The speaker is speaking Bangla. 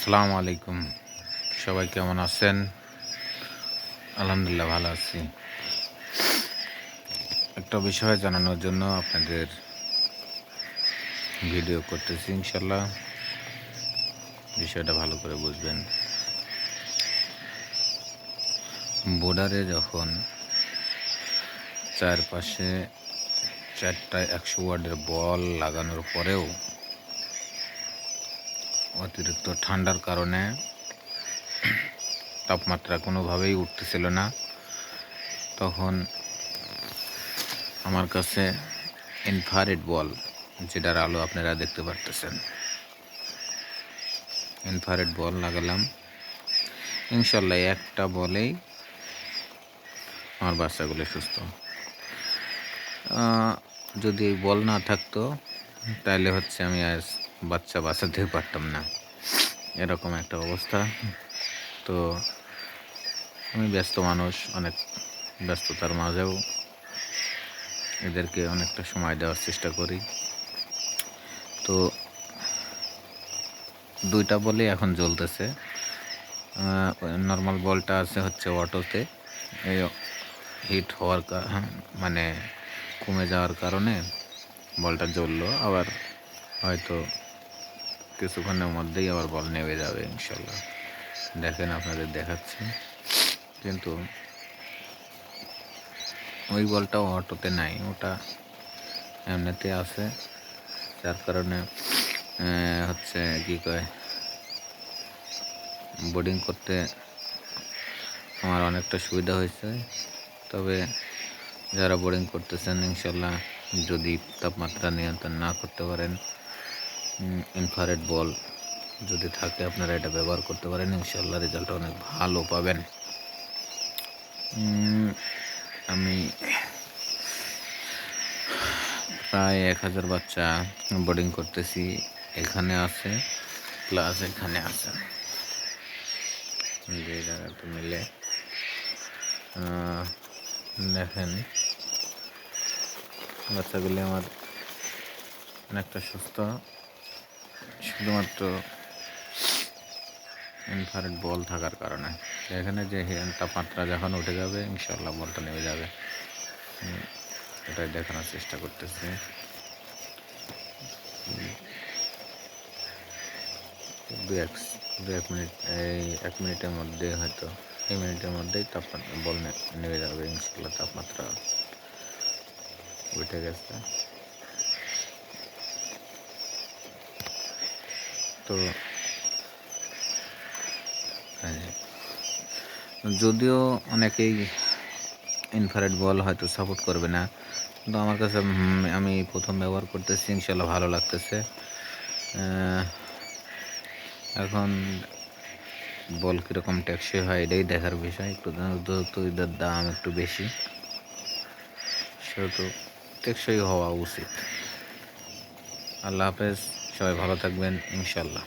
আসসালামু আলাইকুম। সবাই কেমন আছেন? আলহামদুলিল্লাহ ভালো আছি। একটা বিষয় জানানোর জন্য আপনাদের ভিডিও করতেছি ইনশাল্লাহ বিষয়টা ভালো করে বুঝবেন। বর্ডারে যখন চারপাশে চারটা একশো ওয়ার্ডের বল লাগানোর পরেও অতিরিক্ত ঠান্ডার কারণে তাপমাত্রা কোনোভাবেই উঠতেছিল না। তখন আমার কাছে ইনফারেড বল যেটার আলো আপনারা দেখতে পারতেছেন। ইনফারেড বল লাগালাম। ইনশাল্লাহ একটা বলেই আমার বাচ্চাগুলো সুস্থ। যদি বল না থাকতো, তাহলে হচ্ছে আমি আজ বাচ্চা বাঁচাতে পারতাম না। এরকম একটা অবস্থা। তো আমি ব্যস্ত মানুষ, অনেক ব্যস্ততার মাঝেও এদেরকে অনেকটা সময় দেওয়ার চেষ্টা করি। তো দুইটা বলে এখন জ্বলতেছে। নর্মাল বলটা আছে হচ্ছে অটোতে। এই হিট হওয়ার কা- মানে কমে যাওয়ার কারণে বলটা জ্বললো। আবার হয়তো কিছুক্ষণের মধ্যেই আবার বল নেমে যাবে ইনশাল্লাহ। দেখেন আপনাদের দেখাচ্ছি। কিন্তু ওই বলটাও অটোতে নাই, ওটা এমনিতে আছে। যার কারণে হচ্ছে কি কয়, বোর্ডিং করতে আমার অনেকটা সুবিধা হয়েছে। তবে যারা বোর্ডিং করতেছেন, ইনশাল্লাহ যদি তাপমাত্রা নিয়ন্ত্রণ না করতে পারেন ইনফারেড বল যদি থাকে আপনারা এটা ব্যবহার করতে পারেন ইনশাল্লাহ রেজাল্ট অনেক ভালো পাবেন। আমি প্রায় এক হাজার বাচ্চা বোর্ডিং করতেছি, এখানে আছে প্লাস এখানে আছে। যে জায়গাতে মিলে দেখেন, বাচ্চাগুলি আমার অনেকটা সুস্থ। শুধুমাত্র ইনফারেট বল থাকার কারণে। এখানে যে তাপমাত্রা যখন উঠে যাবে ইনশাল্লাহ বলটা নেমে যাবে। এটাই দেখানোর চেষ্টা করতেছি। দু এক দু এক মিনিট, এই এক মিনিটের মধ্যে হয়তো, এই মিনিটের মধ্যেই তাপমাত্রা বল নেমে যাবে ইনশাল্লাহ তাপমাত্রা উঠে গেছে। তো যদিও অনেকেই ইনফ্রারেড বল হয়তো সাপোর্ট করবে না, কিন্তু আমার কাছে আমি প্রথম ব্যবহার করতেছি ইনশাল্লাহ ভালো লাগতেছে। এখন বল কীরকম টেকসই হয়, এটাই দেখার বিষয়, একটু যেহেতু এদের দাম একটু বেশি, সেহেতু টেকসই হওয়া উচিত। আল্লাহ হাফেজ। সবাই ভালো থাকবেন ইনশাল্লাহ